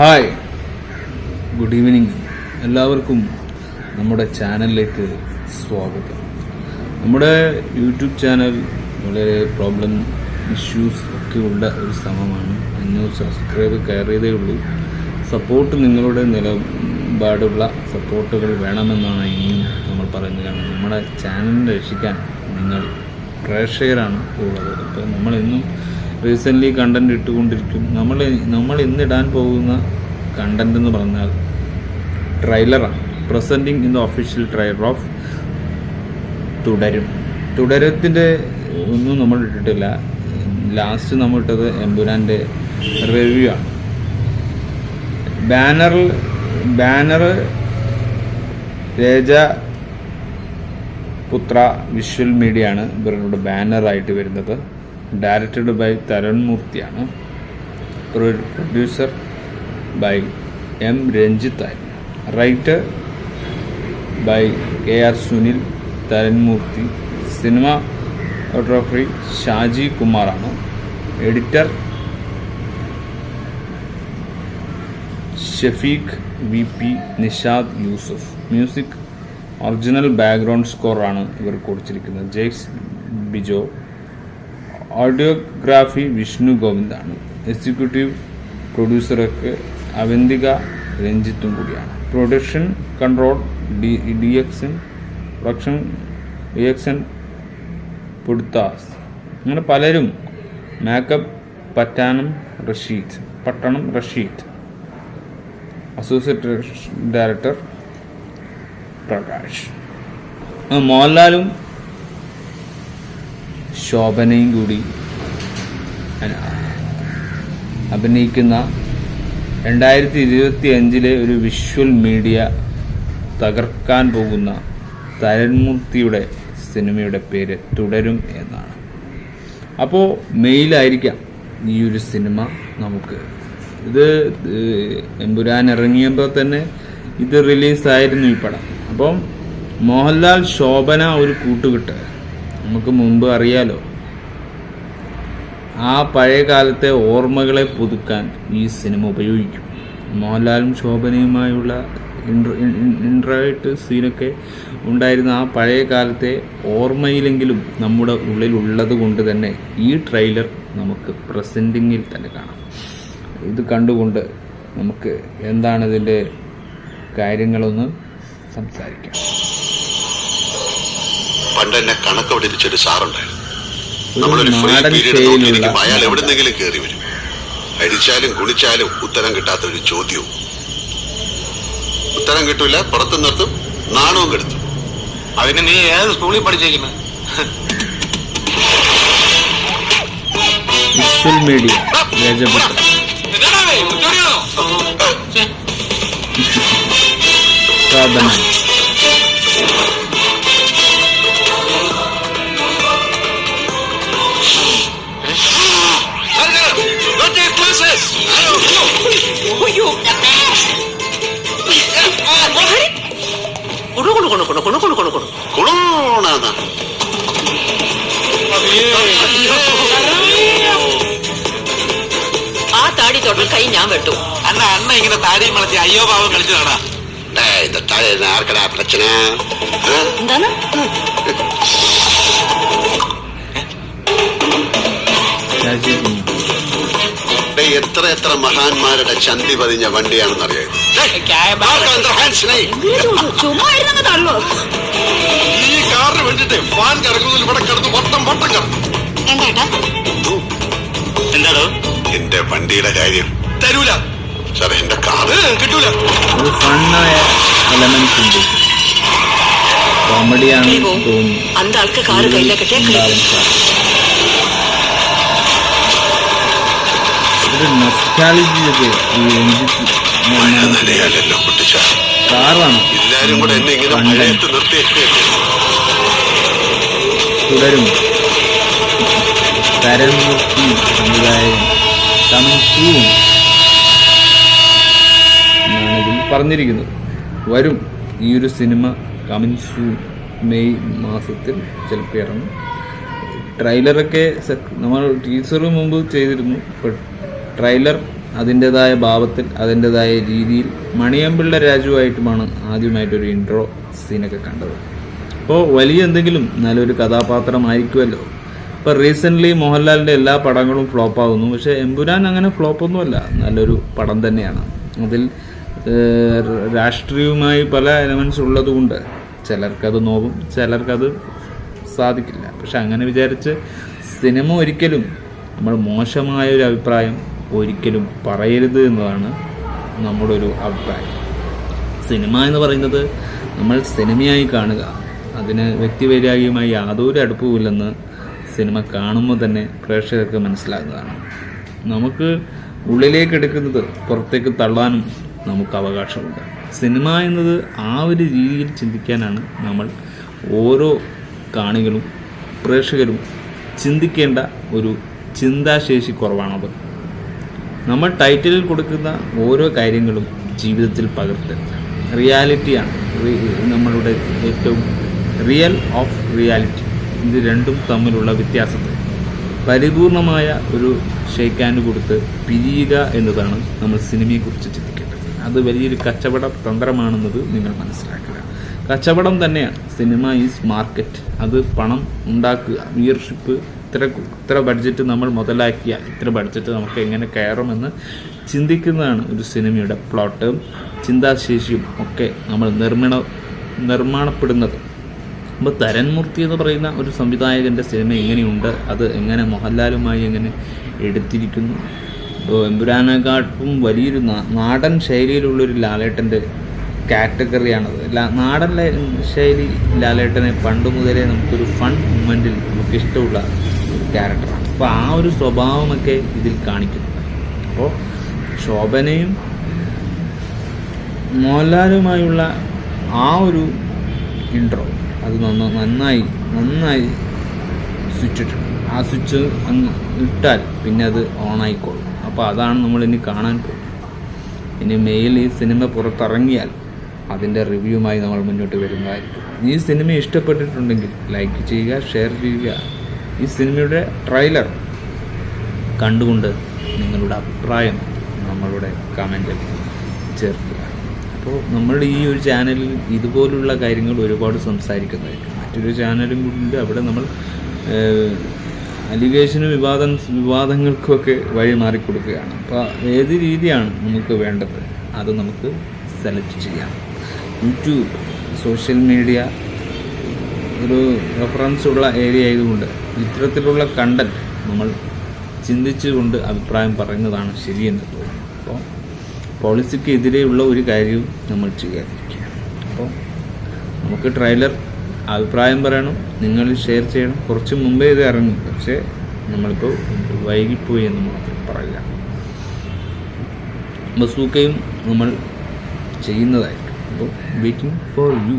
Hi. Good evening. എല്ലാവർക്കും നമ്മുടെ ചാനലിലേക്ക് സ്വാഗതം. നമ്മുടെ യൂട്യൂബ് ചാനൽ വളരെ പ്രോബ്ലം ഇഷ്യൂസ് ഒക്കെ ഉള്ള ഒരു ശ്രമമാണ് അഞ്ഞൂറ് സബ്സ്ക്രൈബ് കയറിയതേ ഉള്ളൂ. സപ്പോർട്ട് നിങ്ങളുടെ നിലപാടുള്ള സപ്പോർട്ടുകൾ വേണമെന്നാണ് ഇനിയും നമ്മൾ പറയുന്നത്. കാരണം നമ്മുടെ ചാനലിനെ രക്ഷിക്കാൻ നിങ്ങൾ പ്രേക്ഷകരാണ് ഉള്ളത്. അപ്പോൾ നമ്മളെന്നും റീസെന്റ്ലി കണ്ടന്റ് ഇട്ടുകൊണ്ടിരിക്കും. നമ്മൾ നമ്മൾ ഇന്നിടാൻ പോകുന്ന കണ്ടന്റ് എന്ന് പറഞ്ഞാൽ ട്രെയിലറാണ് presenting in the official trailer of Thudarum. തുടരത്തിന്റെ ഒന്നും നമ്മൾ ഇട്ടിട്ടില്ല. ലാസ്റ്റ് നമ്മൾ ഇട്ടത് എമ്പുരാന്റെ റിവ്യൂ ആണ് ബാനറിൽ ബാനർ രേജ പുത്ര വിഷ്വൽ മീഡിയ ആണ് ഇവരുടെ ബാനറായിട്ട് വരുന്നത്. ഡയറക്റ്റഡ് ബൈ തരുൺ മൂർത്തിയാണ് പ്രൊഡ്യൂസർ ബൈ എം രഞ്ജിത്ത് ആയിരുന്നു writer by K R Sunil Tharun Moorthy cinema photography Shaji കുമാറാണ് editor Shafeeq V P Nishad Yusuf music original background സ്കോറാണ് ഇവർ കൊടുത്തിരിക്കുന്നത്. ജെയ്സ് ബിജോ ഓഡിയോഗ്രാഫി വിഷ്ണു ഗോവിന്ദാണ്. എക്സിക്യൂട്ടീവ് പ്രൊഡ്യൂസറൊക്കെ അവന്തിക രഞ്ജിത്തും കൂടിയാണ്. Production control D D X N production D X N പുടുത്താസ്. അങ്ങനെ പലരും മേക്കപ്പ് പറ്റാനം റഷീദ് പട്ടണം റഷീദ്. Associate director Prakash. മോഹൻലാലും ശോഭനയും കൂടി അഭിനയിക്കുന്ന രണ്ടായിരത്തി ഇരുപത്തി അഞ്ചിലെ ഒരു വിഷ്വൽ മീഡിയ തകർക്കാൻ പോകുന്ന തരൺമൂർത്തിയുടെ സിനിമയുടെ പേര് തുടരും എന്നാണ്. അപ്പോൾ മെയിലായിരിക്കാം ഈ ഒരു സിനിമ നമുക്ക്. ഇത് എമ്പുരാൻ ഇറങ്ങിയപ്പോൾ തന്നെ ഇത് റിലീസായിരുന്നു ഈ പടം. അപ്പം മോഹൻലാൽ ശോഭന ഒരു കൂട്ടുകിട്ട്. നമുക്ക് മുമ്പ് അറിയാലോ? ആ പഴയ കാലത്തെ ഓർമ്മകളെ പുതുക്കാൻ ഈ സിനിമ ഉപയോഗിക്കും. മോഹൻലാലും ശോഭനയുമായുള്ള ഇൻട്രായിട്ട് സീനൊക്കെ ഉണ്ടായിരുന്ന ആ പഴയ കാലത്തെ ഓർമ്മയിലെങ്കിലും നമ്മുടെ ഉള്ളിലുള്ളത് കൊണ്ട് തന്നെ ഈ ട്രെയിലർ നമുക്ക് പ്രസന്റിങ്ങിൽ തന്നെ കാണാം. ഇത് കണ്ടുകൊണ്ട് നമുക്ക് എന്താണ് ഇതിന്റെ കാര്യങ്ങളൊന്ന് സംസാരിക്കാം. പണ്ട് എന്നെ കണക്ക് പഠിപ്പിച്ചൊരു സാറുണ്ടായിരുന്നു. ഒരു നമ്മളൊരു ഫ്രീ പീരീഡ് നോക്കിയിരിക്കുമ്പോൾ അയാൾ എവിടെന്നെങ്കിലും കയറി വരും. അടിച്ചാലും കുളിച്ചാലും ഉത്തരം കിട്ടാത്ത ഒരു ചോദ്യവും. ഉത്തരം കിട്ടൂല പുറത്തു നിർത്തും നാണവും കെടുത്തും. അതിന് നീ ഏത് സ്കൂളിൽ പഠിച്ചേക്കുന്നത് മീഡിയ സാധനം കൈ ഞാൻ വെട്ടു. അണ്ണ അണ്ണ ഇങ്ങനെ താടിയും വളച്ച് അയ്യോ പാവം കളിച്ചതാടാ. ആർക്കടാ പ്രശ്ന? എന്താണ്? എത്ര എത്ര മഹാന്മാരുടെ ചന്തി പതിഞ്ഞ വണ്ടിയാണെന്നറിയാം ഈ കാറിന് വേണ്ടിട്ട് ഫാൻ കറങ്ങുന്നതിൽ ഇവിടെ കിടന്ന് വട്ടം വട്ടം കറക്കും എന്താടോ? എന്റെ വണ്ടിയുടെ കാര്യം. തരൂല. സാറേ എന്റെ കാർഡ് കിട്ടൂല. ഒരു ഫണ്ണായ എലമെന്റ്സ് ഉണ്ട്. കോമഡിയാണ് തോന്നുന്നു. അന്ത ആൾക്ക് കാറ് കയ്യിലെ കിട്ടിയാ ഉണ്ടാവും സാർ. ഒരു നൊസ്റ്റാലജിയൊക്കെ ഈ രഞ്ജിത്ത് മഴ നനയാലല്ലോ കുട്ടിച്ച. കാറാണ്. എല്ലാരും കൂടെ എന്നെ ഇങ്ങനെ മഴയത്ത് നിർത്തിയൊക്കെ. തുടരും. സമുദായം കമിങ് എന്നാണ് ഇതിൽ പറഞ്ഞിരിക്കുന്നത് വരും ഈ ഒരു സിനിമ കമിങ് സൂൺ മെയ് മാസത്തിൽ ചിലപ്പോൾ ഇറങ്ങും. ട്രെയിലറൊക്കെ നമ്മൾ ടീസർ മുമ്പ് ചെയ്തിരുന്നു. ട്രെയിലർ അതിന്റെതായ ഭാവത്തിൽ അതിന്റെതായ രീതിയിൽ മണിയമ്പിള്ള രാജുവായിട്ടുമാണ് ആദ്യമായിട്ടൊരു ഇൻട്രോ സീനൊക്കെ കണ്ടത്. അപ്പോൾ വലിയ എന്തെങ്കിലും നല്ലൊരു കഥാപാത്രമായിരിക്കുമല്ലോ. ഇപ്പോൾ റീസെന്റ്ലി മോഹൻലാലിന്റെ എല്ലാ പടങ്ങളും ഫ്ലോപ്പാകുന്നു പക്ഷേ എമ്പുരാൻ അങ്ങനെ ഫ്ലോപ്പൊന്നുമല്ല നല്ലൊരു പടം തന്നെയാണ്. അതിൽ രാഷ്ട്രീയവുമായി പല എലമെൻസ് ഉള്ളതുകൊണ്ട് ചിലർക്കത് നോവും ചിലർക്കത് സാധിക്കില്ല. പക്ഷെ അങ്ങനെ വിചാരിച്ച് സിനിമ ഒരിക്കലും നമ്മൾ മോശമായ ഒരു അഭിപ്രായം ഒരിക്കലും പറയരുത് എന്നതാണ് നമ്മുടെ ഒരു അഭിപ്രായം. സിനിമ എന്ന് പറയുന്നത് നമ്മൾ സിനിമയായി കാണുക. അതിന് വ്യക്തിവൈരാഗ്യമായി യാതൊരു അടുപ്പവുമില്ലെന്ന് സിനിമ കാണുമ്പോൾ തന്നെ പ്രേക്ഷകർക്ക് മനസ്സിലാകുന്നതാണ്. നമുക്ക് ഉള്ളിലേക്ക് എടുക്കുന്നത് പുറത്തേക്ക് തള്ളാനും നമുക്ക് അവകാശമുണ്ട്. സിനിമ എന്നത് ആ ഒരു രീതിയിൽ ചിന്തിക്കാനാണ് നമ്മൾ ഓരോ കാണികളും പ്രേക്ഷകരും ചിന്തിക്കേണ്ട ഒരു ചിന്താശേഷി കുറവാണത്. നമ്മൾ ടൈറ്റിലിൽ കൊടുക്കുന്ന ഓരോ കാര്യങ്ങളും ജീവിതത്തിൽ പകർത്ത് റിയാലിറ്റിയാണ്. നമ്മളുടെ ഏറ്റവും റിയൽ ഓഫ് റിയാലിറ്റി. ഇത് രണ്ടും തമ്മിലുള്ള വ്യത്യാസത്തെ. പരിപൂർണമായ ഒരു ഷെയ്ക്ക് ഹാൻഡ് കൊടുത്ത് പിരിയുക എന്നതാണ് നമ്മൾ സിനിമയെക്കുറിച്ച് ചിന്തിക്കേണ്ടത്. അത് വലിയൊരു കച്ചവട തന്ത്രമാണെന്നത് നിങ്ങൾ മനസ്സിലാക്കുക. കച്ചവടം തന്നെയാണ്. Cinema is market. അത് പണം ഉണ്ടാക്കുക വ്യൂയർഷിപ്പ് ഇത്ര ഇത്ര ബഡ്ജറ്റ് നമ്മൾ മുതലാക്കിയാൽ ഇത്ര ബഡ്ജറ്റ് നമുക്ക് എങ്ങനെ കയറുമെന്ന് ചിന്തിക്കുന്നതാണ് ഒരു സിനിമയുടെ പ്ലോട്ടും. ചിന്താശേഷിയും ഒക്കെ നമ്മൾ നിർമ്മിണ നിർമ്മാണപ്പെടുന്നത്. അപ്പോൾ തരൻമൂർത്തി എന്ന് പറയുന്ന ഒരു സംവിധായകന്റെ സിനിമ എങ്ങനെയുണ്ട്? അത് എങ്ങനെ മോഹൻലാലുമായി എങ്ങനെ എടുത്തിരിക്കുന്നു? എമ്പുരാനെക്കാട്ടും വലിയൊരു നാടൻ ശൈലിയിലുള്ളൊരു ലാലേട്ടന്റെ കാറ്റഗറിയാണത്. നാടൻ ശൈലി ലാലേട്ടനെ പണ്ട് മുതലേ നമുക്കൊരു ഫൺ മൂമെന്റിൽ നമുക്ക് ഇഷ്ടമുള്ള ഒരു ക്യാരക്ടറാണ് അപ്പോൾ ആ ഒരു സ്വഭാവമൊക്കെ ഇതിൽ കാണിക്കുന്നു. അപ്പോൾ ശോഭനയും മോഹൻലാലുമായുള്ള ആ ഒരു ഇൻട്രോ അത് നന്ന നന്നായി നന്നായി സ്വിച്ച് ഇട്ടിട്ടുണ്ട് ആ സ്വിച്ച് അങ്ങ് ഇട്ടാൽ പിന്നെ അത് ഓണായിക്കോളും. അപ്പോൾ അതാണ് നമ്മൾ ഇനി കാണാൻ പോകുന്നത്. ഇനി മെയിൽ ഈ സിനിമ പുറത്തിറങ്ങിയാൽ അതിന്റെ റിവ്യൂമായി നമ്മൾ മുന്നോട്ട് വരുന്നതായിരിക്കും. ഈ സിനിമ ഇഷ്ടപ്പെട്ടിട്ടുണ്ടെങ്കിൽ ലൈക്ക് ചെയ്യുക ഷെയർ ചെയ്യുക. ഈ സിനിമയുടെ ട്രെയിലർ കണ്ടുകൊണ്ട് നിങ്ങളുടെ അഭിപ്രായം നമ്മളുടെ കമന്റിൽ ചേർക്കുക. അപ്പോൾ നമ്മളുടെ ഈ ഒരു ചാനലിൽ ഇതുപോലുള്ള കാര്യങ്ങൾ ഒരുപാട് സംസാരിക്കുന്നതായിരിക്കും. മറ്റൊരു ചാനലും കൂടി അവിടെ നമ്മൾ അലിഗേഷന് വിവാദം വിവാദങ്ങൾക്കൊക്കെ വഴി മാറിക്കൊടുക്കുകയാണ്. അപ്പോൾ ഏത് രീതിയാണ് നമുക്ക് വേണ്ടത്? അത് നമുക്ക് സെലക്ട് ചെയ്യാം. യൂട്യൂബ് സോഷ്യൽ മീഡിയ ഒരു റെഫറൻസ് ഉള്ള ഏരിയ ആയതുകൊണ്ട് ഇത്തരത്തിലുള്ള കണ്ടന്റ് നമ്മൾ ചിന്തിച്ചുകൊണ്ട് അഭിപ്രായം പറയുന്നതാണ് ശരിയെന്ന് തോന്നുന്നു. അപ്പോൾ പോളിസിക്ക് എതിരെയുള്ള ഒരു കാര്യവും നമ്മൾ ചെയ്യാതിരിക്കുക അപ്പോൾ നമുക്ക് ട്രെയിലർ അഭിപ്രായം പറയണം നിങ്ങൾ ഷെയർ ചെയ്യണം. കുറച്ച് മുമ്പേ ഇത് ഇറങ്ങി പക്ഷേ നമ്മളിപ്പോൾ വൈകിപ്പോയി എന്ന് മാത്രം പറയുക. ബസൂക്കയും നമ്മൾ ചെയ്യുന്നതായിരിക്കും. അപ്പോൾ വെയിറ്റിംഗ് ഫോർ യു.